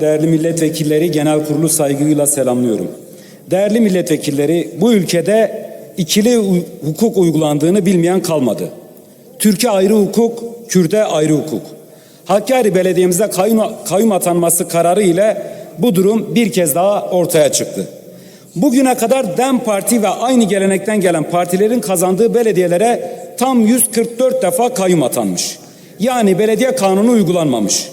değerli milletvekilleri, genel kurulu saygıyla selamlıyorum. Değerli milletvekilleri, bu ülkede ikili hukuk uygulandığını bilmeyen kalmadı. Türkiye ayrı hukuk, Kürt'e ayrı hukuk. Hakkari Belediye'mize kayyum, kayyum atanması kararı ile bu durum bir kez daha ortaya çıktı. Bugüne kadar DEM Parti ve aynı gelenekten gelen partilerin kazandığı belediyelere tam 144 defa kayyum atanmış. Yani belediye kanunu uygulanmamış.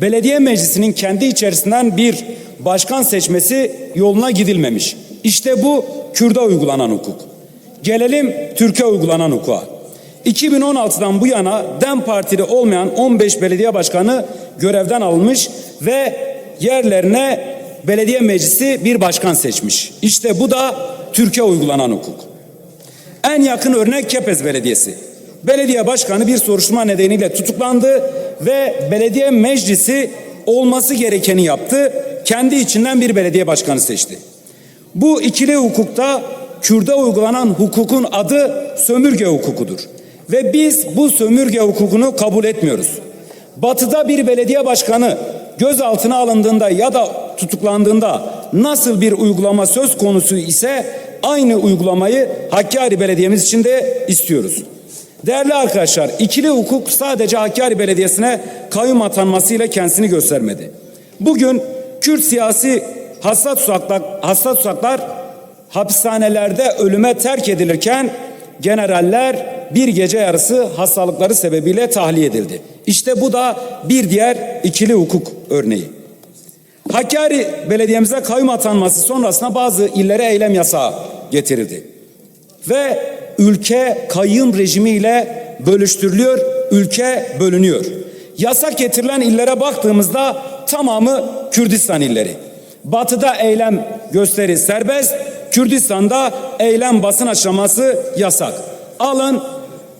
Belediye meclisinin kendi içerisinden bir başkan seçmesi yoluna gidilmemiş. İşte bu Kürt'e uygulanan hukuk. Gelelim Türkiye uygulanan hukuka. 2016'dan bu yana DEM Partili olmayan 15 belediye başkanı görevden alınmış ve yerlerine belediye meclisi bir başkan seçmiş. İşte bu da Türkiye uygulanan hukuk. En yakın örnek Kepez Belediyesi. Belediye başkanı bir soruşturma nedeniyle tutuklandı ve belediye meclisi olması gerekeni yaptı. Kendi içinden bir belediye başkanı seçti. Bu ikili hukukta Kürt'e uygulanan hukukun adı sömürge hukukudur. Ve biz bu sömürge hukukunu kabul etmiyoruz. Batı'da bir belediye başkanı gözaltına alındığında ya da tutuklandığında nasıl bir uygulama söz konusu ise aynı uygulamayı Hakkari Belediye'miz için de istiyoruz. Değerli arkadaşlar, ikili hukuk sadece Hakkari Belediyesi'ne kayyum atanmasıyla kendisini göstermedi. Bugün Kürt siyasi hassas tuzaklar, hassas tuzaklar hapishanelerde ölüme terk edilirken generaller bir gece yarısı hastalıkları sebebiyle tahliye edildi. İşte bu da bir diğer ikili hukuk örneği. Hakkari Belediye'mize kayyum atanması sonrasında bazı illere eylem yasağı getirildi. Ve ülke kayyum rejimiyle bölüştürülüyor, ülke bölünüyor. Yasak getirilen illere baktığımızda tamamı Kürdistan illeri. Batı'da eylem gösteri serbest, Kürdistan'da eylem basın açıklaması yasak. Alın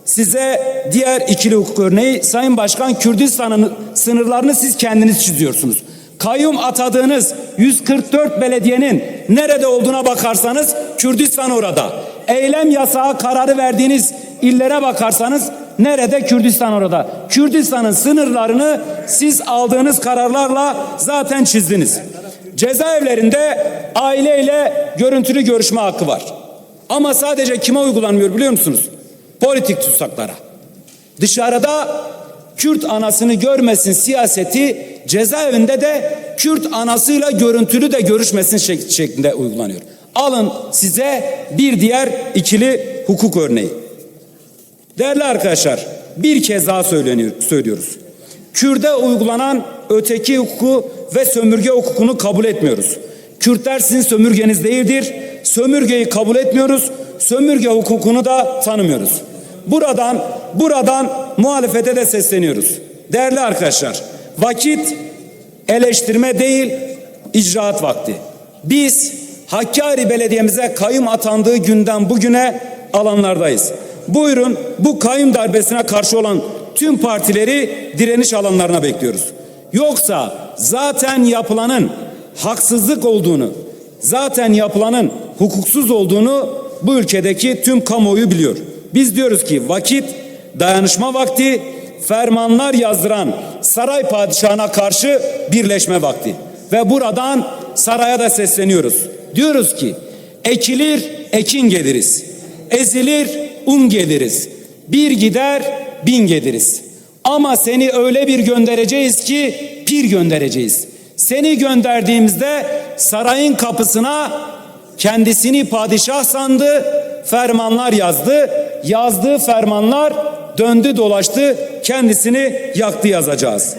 size diğer ikili hukuk örneği Sayın Başkan Kürdistan'ın sınırlarını siz kendiniz çiziyorsunuz. Kayyum atadığınız 144 belediyenin nerede olduğuna bakarsanız Kürdistan orada. Eylem yasağı kararı verdiğiniz illere bakarsanız nerede Kürdistan orada. Kürdistan'ın sınırlarını siz aldığınız kararlarla zaten çizdiniz. Cezaevlerinde aileyle görüntülü görüşme hakkı var. Ama sadece kime uygulanmıyor biliyor musunuz? Politik tutsaklara. Dışarıda Kürt anasını görmesin siyaseti cezaevinde de Kürt anasıyla görüntülü de görüşmesin şek- şeklinde uygulanıyor. Alın size bir diğer ikili hukuk örneği. Değerli arkadaşlar bir kez daha söyleniyor, söylüyoruz. Kürt'e uygulanan öteki hukuku ve sömürge hukukunu kabul etmiyoruz. Kürtler sizin sömürgeniz değildir. Sömürgeyi kabul etmiyoruz. Sömürge hukukunu da tanımıyoruz. Buradan buradan muhalefete de sesleniyoruz. Değerli arkadaşlar, vakit eleştirme değil, icraat vakti. Biz Hakkari Belediye'mize kayyum atandığı günden bugüne alanlardayız. Buyurun bu kayyum darbesine karşı olan tüm partileri direniş alanlarına bekliyoruz. Yoksa zaten yapılanın haksızlık olduğunu, zaten yapılanın hukuksuz olduğunu bu ülkedeki tüm kamuoyu biliyor. Biz diyoruz ki vakit dayanışma vakti, fermanlar yazdıran saray padişahına karşı birleşme vakti. Ve buradan saraya da sesleniyoruz. Diyoruz ki ekilir ekin geliriz. Ezilir un geliriz. Bir gider bin geliriz. Ama seni öyle bir göndereceğiz ki pir göndereceğiz. Seni gönderdiğimizde sarayın kapısına kendisini padişah sandı, fermanlar yazdı. Yazdığı fermanlar döndü dolaştı, kendisini yaktı yazacağız.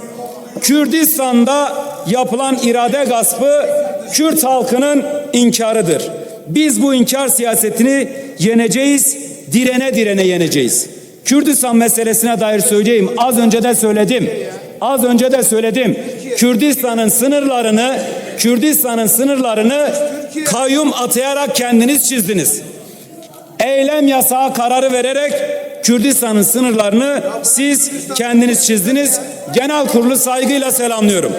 Kürdistan'da yapılan irade gaspı Kürt halkının inkarıdır. Biz bu inkar siyasetini yeneceğiz, direne direne yeneceğiz. Kürdistan meselesine dair söyleyeyim. Az önce de söyledim. Az önce de söyledim. Kürdistan'ın sınırlarını Kürdistan'ın sınırlarını kayyum atayarak kendiniz çizdiniz. Eylem yasağı kararı vererek Kürdistan'ın sınırlarını siz kendiniz çizdiniz. Genel kurulu saygıyla selamlıyorum.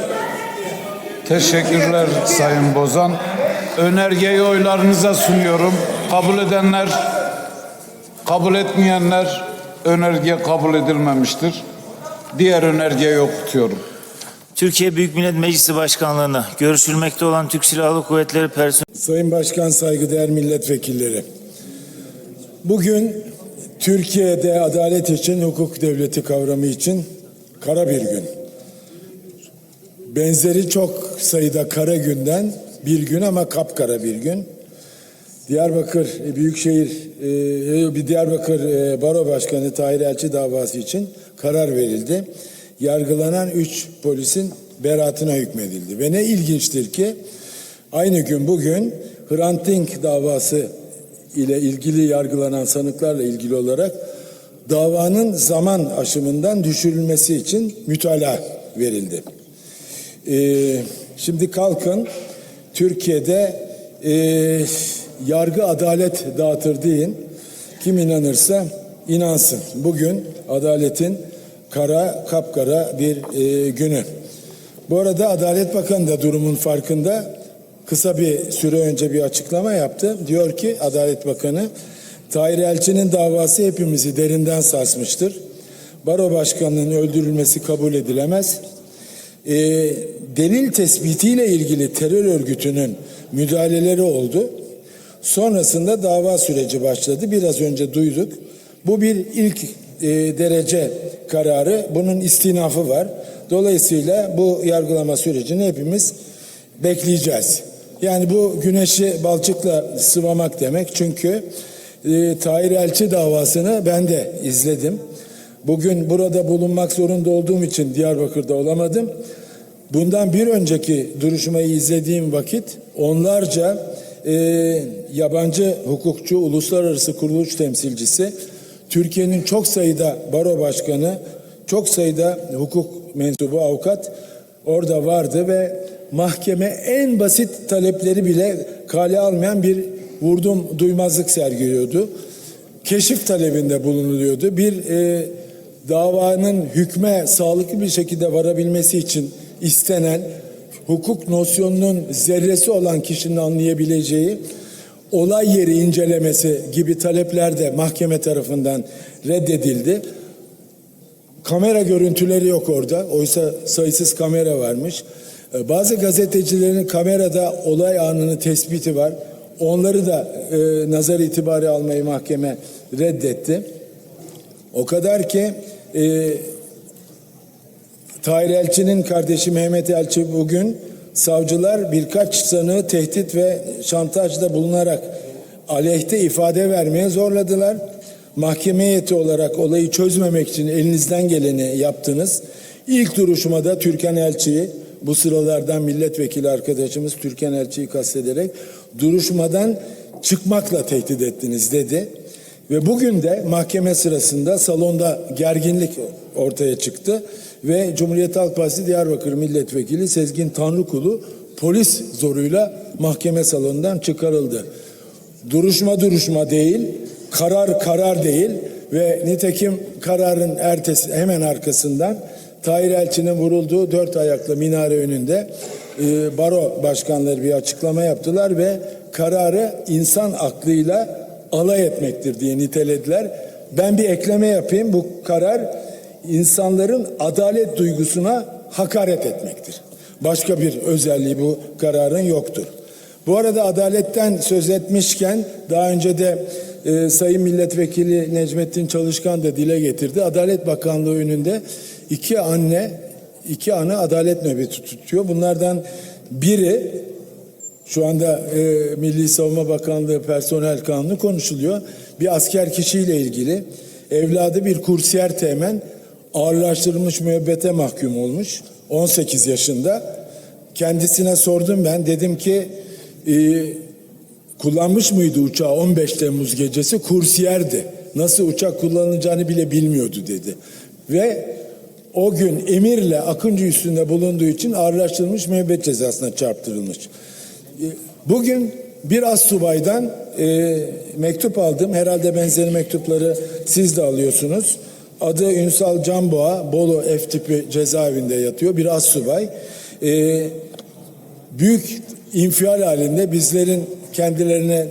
Teşekkürler Sayın Bozan. Önergeyi oylarınıza sunuyorum. Kabul edenler, kabul etmeyenler önerge kabul edilmemiştir. Diğer önergeyi okutuyorum. Türkiye Büyük Millet Meclisi Başkanlığı'na görüşülmekte olan Türk Silahlı Kuvvetleri personel Sayın Başkan, saygıdeğer milletvekilleri. Bugün Türkiye'de adalet için, hukuk devleti kavramı için kara bir gün. Benzeri çok sayıda kara günden bir gün ama kapkara bir gün. Diyarbakır e, Büyükşehir e, bir Diyarbakır e, Baro Başkanı Tahir Elçi davası için karar verildi. Yargılanan üç polisin beraatine hükmedildi. Ve ne ilginçtir ki aynı gün bugün Hrant Dink davası ile ilgili yargılanan sanıklarla ilgili olarak davanın zaman aşımından düşürülmesi için mütalaa verildi. Ee, şimdi kalkın Türkiye'de e, yargı adalet dağıtır deyin. Kim inanırsa inansın. Bugün adaletin kara kapkara bir e, günü. Bu arada Adalet Bakanı da durumun farkında. Kısa bir süre önce bir açıklama yaptı. Diyor ki Adalet Bakanı, Tahir Elçi'nin davası hepimizi derinden sarsmıştır. Baro Başkanı'nın öldürülmesi kabul edilemez. E, delil tespitiyle ilgili terör örgütünün müdahaleleri oldu. Sonrasında dava süreci başladı. Biraz önce duyduk. Bu bir ilk e, derece kararı. Bunun istinafı var. Dolayısıyla bu yargılama sürecini hepimiz bekleyeceğiz. Yani bu güneşi balçıkla sıvamak demek. Çünkü e, Tahir Elçi davasını ben de izledim. Bugün burada bulunmak zorunda olduğum için Diyarbakır'da olamadım. Bundan bir önceki duruşmayı izlediğim vakit onlarca e, yabancı hukukçu, uluslararası kuruluş temsilcisi, Türkiye'nin çok sayıda baro başkanı, çok sayıda hukuk mensubu avukat orada vardı ve mahkeme en basit talepleri bile kale almayan bir vurdum duymazlık sergiliyordu. Keşif talebinde bulunuluyordu. Bir e, davanın hükme sağlıklı bir şekilde varabilmesi için istenen hukuk nosyonunun zerresi olan kişinin anlayabileceği olay yeri incelemesi gibi talepler de mahkeme tarafından reddedildi. Kamera görüntüleri yok orada. Oysa sayısız kamera varmış. Ee, Bazı gazetecilerin kamerada olay anını tespiti var. Onları da e, nazar itibari almayı mahkeme reddetti. O kadar ki e, Tahir Elçi'nin kardeşi Mehmet Elçi bugün savcılar birkaç sanığı tehdit ve şantajda bulunarak aleyhte ifade vermeye zorladılar. Mahkeme heyeti olarak olayı çözmemek için elinizden geleni yaptınız. İlk duruşmada Türkan Elçi'yi bu sıralardan milletvekili arkadaşımız Türkan Elçi'yi kastederek duruşmadan çıkmakla tehdit ettiniz dedi. Ve bugün de mahkeme sırasında salonda gerginlik ortaya çıktı ve Cumhuriyet Halk Partisi Diyarbakır Milletvekili Sezgin Tanrıkulu polis zoruyla mahkeme salonundan çıkarıldı. Duruşma duruşma değil, karar karar değil ve nitekim kararın ertesi hemen arkasından Tahir Elçi'nin vurulduğu dört ayaklı minare önünde e, baro başkanları bir açıklama yaptılar ve kararı insan aklıyla alay etmektir diye nitelediler. Ben bir ekleme yapayım. Bu karar insanların adalet duygusuna hakaret etmektir. Başka bir özelliği bu kararın yoktur. Bu arada adaletten söz etmişken daha önce de e, Sayın Milletvekili Necmettin Çalışkan da dile getirdi. Adalet Bakanlığı önünde iki anne, iki ana adalet nöbeti tutuyor. Bunlardan biri şu anda e, Milli Savunma Bakanlığı personel kanunu konuşuluyor. Bir asker kişiyle ilgili evladı bir kursiyer teğmen ağırlaştırılmış müebbete mahkum olmuş. 18 yaşında. Kendisine sordum ben. Dedim ki e, kullanmış mıydı uçağı 15 Temmuz gecesi? Kursiyerdi. Nasıl uçak kullanılacağını bile bilmiyordu dedi. Ve o gün emirle Akıncı üstünde bulunduğu için ağırlaştırılmış müebbet cezasına çarptırılmış. Bugün bir az subaydan e, mektup aldım. Herhalde benzeri mektupları siz de alıyorsunuz. Adı Ünsal Canboğa, Bolu F tipi cezaevinde yatıyor. Bir az subay. E, büyük infial halinde bizlerin kendilerine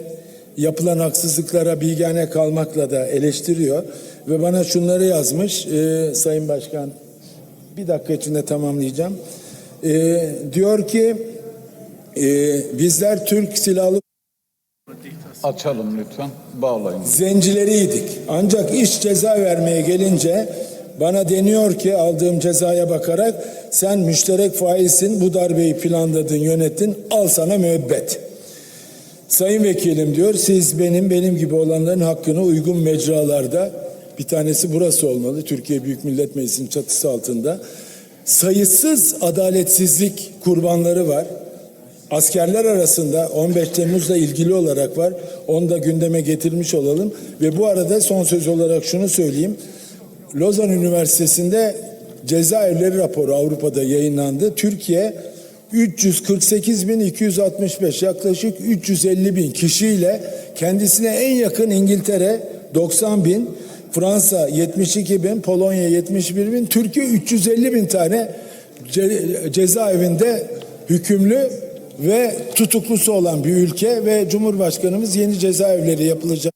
yapılan haksızlıklara bilgane kalmakla da eleştiriyor. Ve bana şunları yazmış. E, Sayın Başkan bir dakika içinde tamamlayacağım. E, diyor ki e, bizler Türk Silahlı Açalım lütfen. Bağlayın. zencileriydik. Ancak iş ceza vermeye gelince bana deniyor ki aldığım cezaya bakarak sen müşterek faizsin bu darbeyi planladın yönettin al sana müebbet. Sayın vekilim diyor siz benim benim gibi olanların hakkını uygun mecralarda bir tanesi burası olmalı Türkiye Büyük Millet Meclisi'nin çatısı altında sayısız adaletsizlik kurbanları var. Askerler arasında 15 Temmuz'la ilgili olarak var. Onu da gündeme getirmiş olalım. Ve bu arada son söz olarak şunu söyleyeyim. Lozan Üniversitesi'nde cezaevleri raporu Avrupa'da yayınlandı. Türkiye 348.265 yaklaşık 350 bin kişiyle kendisine en yakın İngiltere 90 bin, Fransa 72 bin, Polonya 71 bin, Türkiye 350 bin tane ce- cezaevinde hükümlü ve tutuklusu olan bir ülke ve Cumhurbaşkanımız yeni cezaevleri yapılacak.